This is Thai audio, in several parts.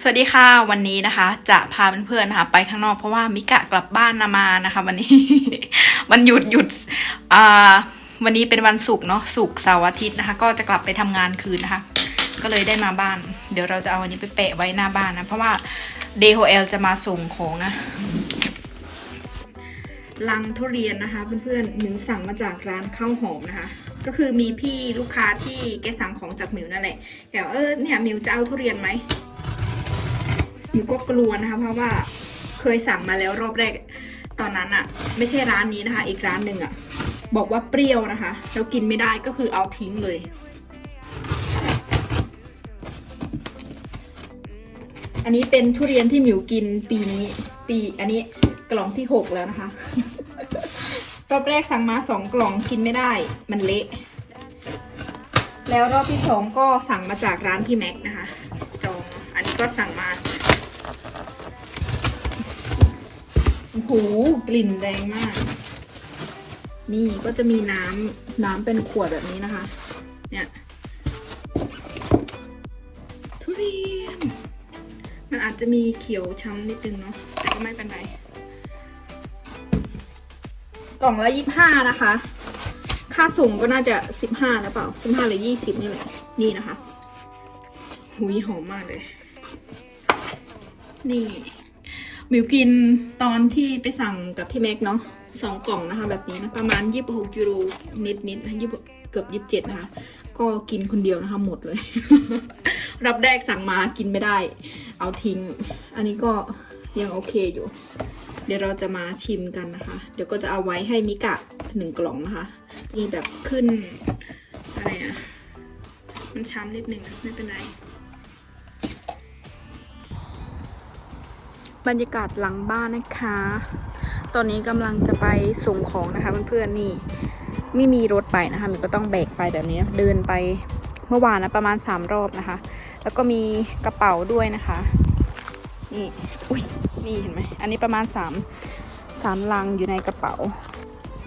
สวัสดีค่ะวันนี้นะคะ จะพาเพื่อนๆนะคะไปข้างนอกเพราะว่ามิกะกลับบ้านนามานะคะ วันนี้วันหยุดหยุดอ่าวันนี้เป็นวันศุกร์เนาะศุกร์เสาร์อาทิตย์นะคะ ก็จะกลับไปทำงานคืนนะคะ ก็เลยได้มาบ้าน เดี๋ยวเราจะเอาวันนี้ไปแปะไว้หน้าบ้านนะเพราะว่าเดโฮเอลจะมาส่งของนะลังทุเรียนนะคะเพื่อนๆหมิวสั่งมาจากร้านข้าวหอมนะคะ ก็คือมีพี่ลูกค้าที่แกสั่งของจากหมิวนั่นแหละแกบอกเออเนี่ยหมิวจะเอาทุเรียนไหม หมิวก็กลัวนะคะ เพราะว่าเคยสั่งมาแล้วรอบแรกตอนนั้นอะไม่ใช่ร้านนี้นะคะ อีกร้านหนึ่งอะบอกว่าเปรี้ยวนะคะ แล้วกินไม่ได้ก็คือเอาทิ้งเลยอันนี้เป็นทุเรียนที่หมิวกินปีนี้ปีอันนี้กล่องที่หกแล้วนะคะ รอบแรกสั่งมาสองกล่องกินไม่ได้มันเละ แล้วรอบที่สองก็สั่งมาจากร้านพี่แม็กนะคะจองอันนี้ก็สั่งมา หกลิ่นแรงมาก นี่ก็จะมีน้ำน้ำเป็นขวดแบบนี้นะคะ เนี่ย ทุเรียน มันอาจจะมีเขียวช้ำนิดนึงเนาะ แต่ก็ไม่เป็นไร กล่องละยี่ห้านะคะ ค่าส่งก็น่าจะสิบห้านะเปล่าสิบห้าหรือยี่สิบนี่แหละ นี่นะคะ หุยหอมมากเลย นี่ มิวกินตอนที่ไปสั่งกับพี่แม็กเนาะสองกล่องนะคะแบบนี้นะประมาณยี่สิบหกยูโรนิดนิดๆนะยี่เกือบยี่สิบเจ็ดนะคะ ก็กินคนเดียวนะคะหมดเลย รับแรกสั่งมากินไม่ได้ เอาทิ้ง อันนี้ก็ยังโอเคอยู่ เดี๋ยวเราจะมาชิมกันนะคะ เดี๋ยวก็จะเอาไว้ให้มิกะหนึ่งกล่องนะคะมีแบบขึ้นอะไรอะมันช้ำนิดนึงนะไม่เป็นไร บรรยากาศหลังบ้านนะคะ ตอนนี้กำลังจะไปส่งของนะคะเพื่อนๆนี่ ไม่มีรถไปนะคะมินก็ต้องแบกไปแบบนี้เดินไปเมื่อวานนะประมาณสามรอบนะคะ แล้วก็มีกระเป๋าด้วยนะคะนี่อุ้ยนี่เห็นไหมอันนี้ประมาณสามสามลังอยู่ในกระเป๋า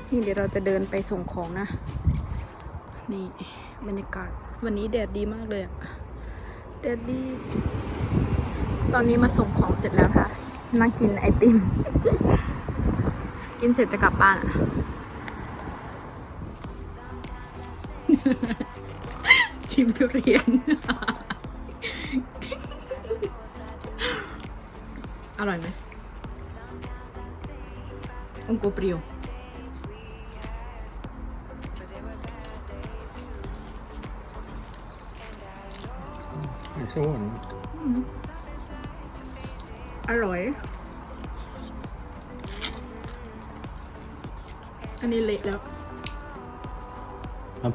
นี่เดี๋ยวเราจะเดินไปส่งของนะ นี่บรรยากาศวันนี้แดดดีมากเลยอะแดดดี ตอนนี้มาส่งของเสร็จแล้วค่ะ นั่งกินไอติม กินเสร็จจะกลับบ้านอะชิมทุเรียน อร่อยไหมองโกเปรียวไม่ så nu. อร่อย อันนี้เละแล้ว Ja.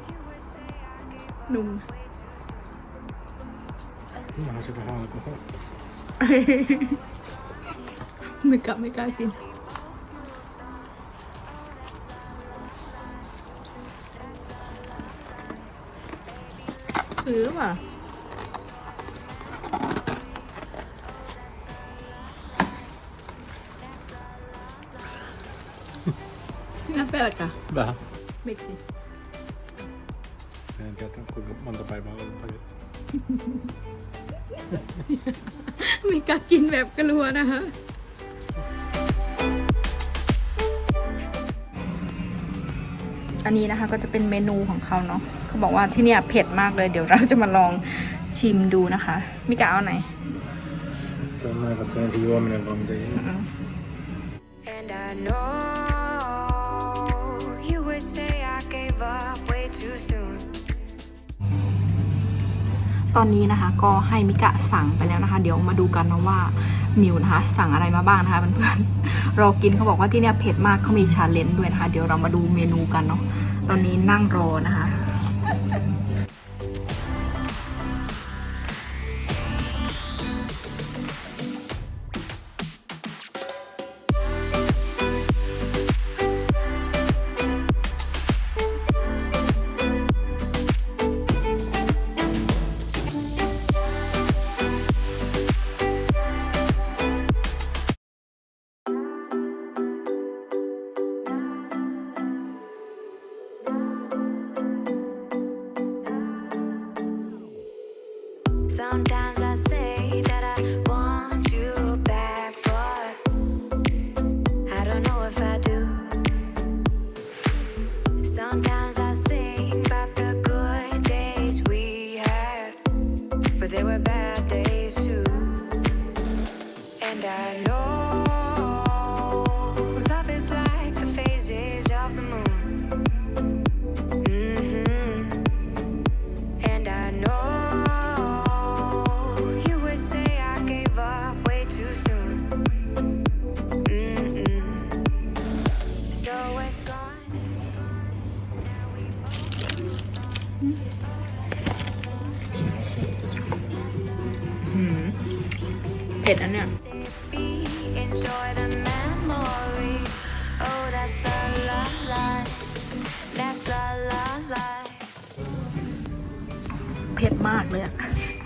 นุ่ม Man försöker ha det på fast. ไม่กล้าไม่กล้ากินซื้อป่ะ Una pelkä. Vähän. Miksi? En tiedä, kuinka monta päivää on ollut paketti. มีกากินแบบกลัวนะคะ อันนี้นะคะก็จะเป็นเมนูของเขาเนาะเขาบอกว่าที่เนี่ยเผ็ดมากเลย เดี๋ยวเราจะมาลองชิมดูนะคะมิกาเอาไหน Tuon näitä, että se on se juominen vaan mitä ei. And I know ตอนนี้นะคะก็ให้มิกะสั่งไปแล้วนะคะ เดี๋ยวมาดูกันนะว่ามิวนะคะ สั่งอะไรมาบ้างนะคะเพื่อนๆรอกินเขาบอกว่าที่เนี่ยเผ็ดมากเขามีชาเลนจ์ด้วยนะคะ เดี๋ยวเรามาดูเมนูกันเนาะตอนนี้นั่งรอนะคะ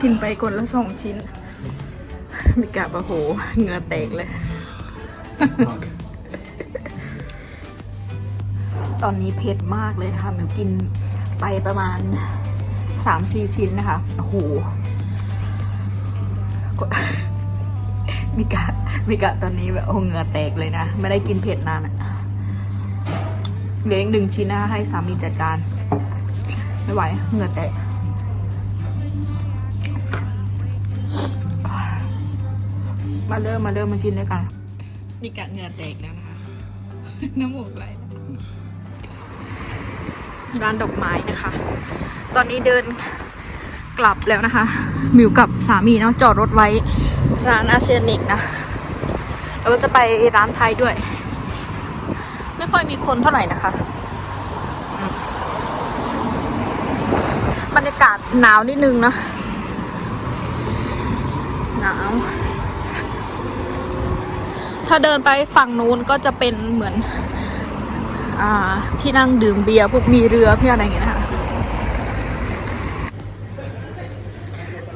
กินไปคนละสองชิ้นมีกะปะโหเหงื่อแตกเลย ตอนนี้เผ็ดมากเลยนะคะหมิวกินไปประมาณสามสี่ชิ้นนะคะ โอ้โหมิกะมิกะตอนนี้แบบโอ้เหงื่อแตกเลยนะ ไม่ได้กินเผ็ดนานอะเหลืออีกหนึ่งชิ้นนะคะให้สามีจัดการ ไม่ไหวเหงื่อแตก มาเริ่มมาเริ่มมากินด้วยกันมิกะเหงื่อแตกแล้วนะคะ น้ำมูกไหลร้านดอกไม้นะคะ ตอนนี้เดินกลับแล้วนะคะ มิวกับสามีเนาะจอดรถไว้ร้านอาเซียนิกนะ แล้วก็จะไปร้านไทยด้วย ไม่ค่อยมีคนเท่าไหร่นะคะอืมบรรยากาศหนาวนิดนึงนะ หนาว ถ้าเดินไปฝั่งนู้นก็จะเป็นเหมือนอ่าที่นั่งดื่มเบียร์พวกมีเรือเพื่ออะไรอย่างเงี้ยนะคะ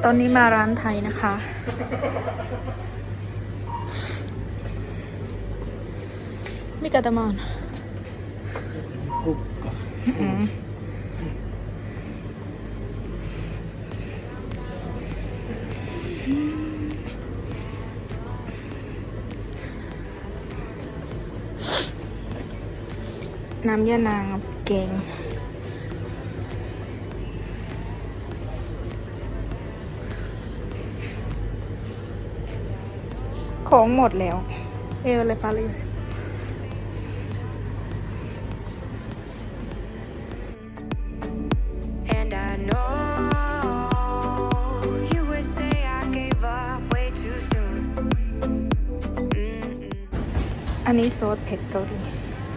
ตอนนี้มาร้านไทยนะคะ มิกาตามอน Kukka. อื น้ำยานางกับแกงของหมดแล้ว เอวอะไรปะเลย And I know you would say I gave up way too soon. Mm-mm. อันนี้ซอสเผ็ดเกาหลี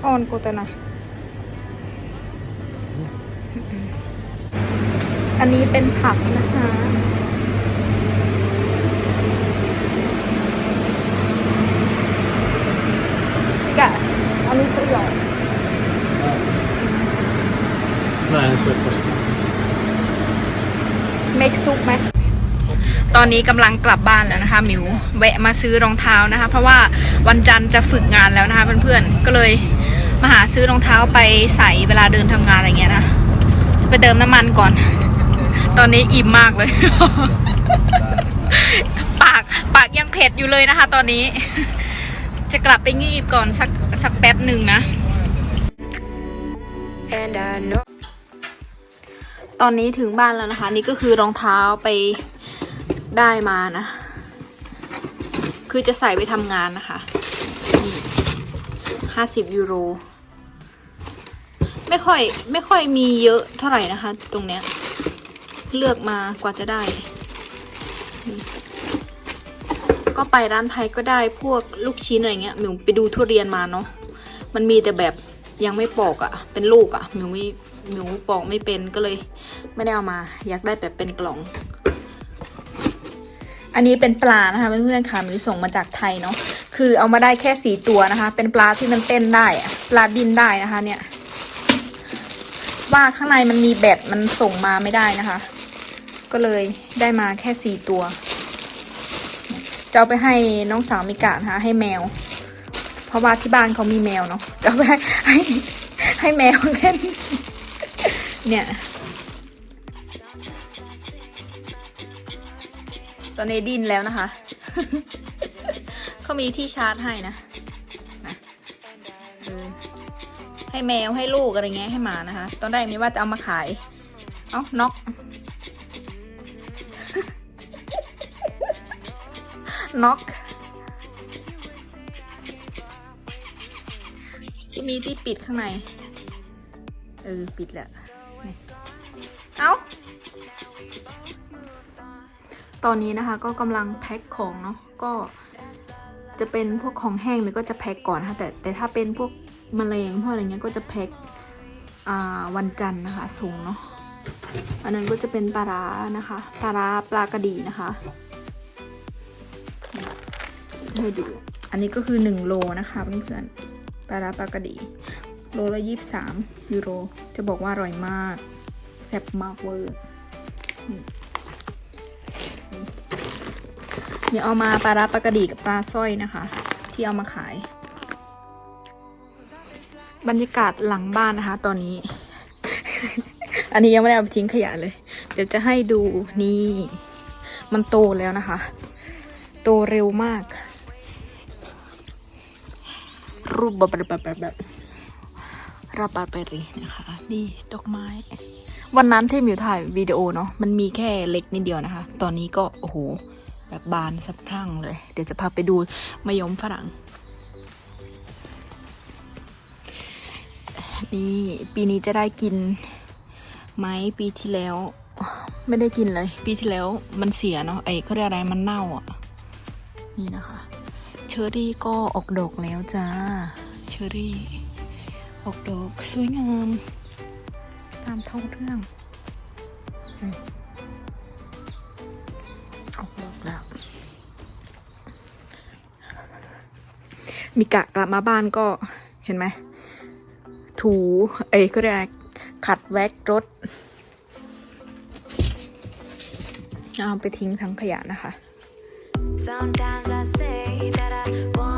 ออนกูตะนะ อันนี้เป็นผักนะคะกะอันนี้เปรี้ยว Nej, en soppa. เมกซุปไหม ตอนนี้กำลังกลับบ้านแล้วนะคะหมิวแวะมาซื้อรองเท้านะคะ เพราะว่าวันจันทร์จะฝึกงานแล้วนะคะเพื่อนๆ ก็เลยมาหาซื้อรองเท้าไปใส่เวลาเดินทำงานอะไรเงี้ยนะจะ ไปเติมน้ำมันก่อน ตอนนี้อิ่มมากเลย ปากปากยังเผ็ดอยู่เลยนะคะ ตอนนี้ จะกลับไปงีบก่อนสักสักแป๊บหนึ่งนะ And I know ตอนนี้ถึงบ้านแล้วนะคะ นี่ก็คือรองเท้าไปได้มานะ คือจะใส่ไปทำงานนะคะ นี่ห้าสิบยูโร ไม่ค่อยไม่ค่อยมีเยอะเท่าไหร่นะคะ ตรงเนี้ย เลือกมากว่าจะได้ ก็ไปร้านไทยก็ได้พวกลูกชิ้นอะไรเงี้ยมิวไปดูทุเรียนมาเนาะมันมีแต่แบบยังไม่ปอกอะ่ะ เป็นลูกอะ่ะมิวไม่มิวปอกไม่เป็นก็เลย ไม่ได้เอามา อยากได้แบบเป็นกล่อง อันนี้เป็นปลานะคะเพื่อนๆค่ะมิวส่งมาจากไทยเนาะคือเอามาได้แค่สี่ตัวนะคะ เป็นปลาที่มันเต้นได้ปลาดินได้นะคะ เนี่ย ว่าข้างในมันมีแบตมันส่งมาไม่ได้นะคะ ก็เลยได้มาแค่สี่ตัวจะเอาไปให้น้องสาวมิกานะคะให้แมว เพราะว่าที่บ้านเขามีแมวเนาะจะเอาไปให้ให้แมวเล่น เนี่ยตอนนี้ดินแล้วนะคะ เขามีที่ชาร์จให้นะนะ ให้แมวให้ลูกอะไรเงี้ยให้หมานะคะ ตอนแรกนี้ว่าจะเอามาขาย เอ้าน็อกน็อกมีที่ปิดข้างใน เออ ปิดแล้ว เอาตอนนี้นะคะก็กำลังแพ็คของเนาะ ก็จะเป็นพวกของแห้งเนี่ยก็จะแพ็คก่อนนะคะแต่แต่ถ้าเป็นพวก แมลงพวกอะไรเงี้ยก็จะแพ็ควันจันทร์นะคะส่งเนาะอันนั้นก็จะเป็นปลาร้านะคะปลาร้าปลากระดีนะคะจะให้ดูอันนี้ก็คือ 1 โลนะคะเพื่อนๆปลาร้าปลากระดีโลละยี่สามยูโร จะบอกว่าอร่อยมากแซ่บมากเวอร์มเดี๋ยวเอามาปลาร้าปลากระดีกับปลาสร้อยนะคะ ที่เอามาขาย บรรยากาศหลังบ้านนะคะ ตอนนี้ อันนี้ยังไม่ได้เอาไปทิ้งขยะเลย เดี๋ยวจะให้ดูนี่ มันโตแล้วนะคะ โตเร็วมาก รูปแบบแบบแบบแบบราบาเปรีนะคะ นี่ดอกไม้ วันนั้นที่มิวถ่ายวิดีโอเนาะมันมีแค่เล็กนิดเดียวนะคะ ตอนนี้ก็โอ้โหแบบบานสะพรั่งเลย เดี๋ยวจะพาไปดูมะยมฝรั่ง นี่ปีนี้จะได้กินไหมปีที่แล้ว ไม่ได้กินเลย ปีที่แล้วมันเสียเนาะไอ้เขาเรียกอะไรมันเน่าอะ นี่นะคะ เชอรี่ก็ออกดอกแล้วจ้า เชอรี่ ออกดอกสวยงาม ตามท้องเรื่องอออกดอกแล้วมีกะกลับมาบ้านก็เห็นไหม ถู เอ้ยก็เรียกขัดแว็กรถ เอาไปทิ้งทั้งขยะนะคะ Sometimes I say that I want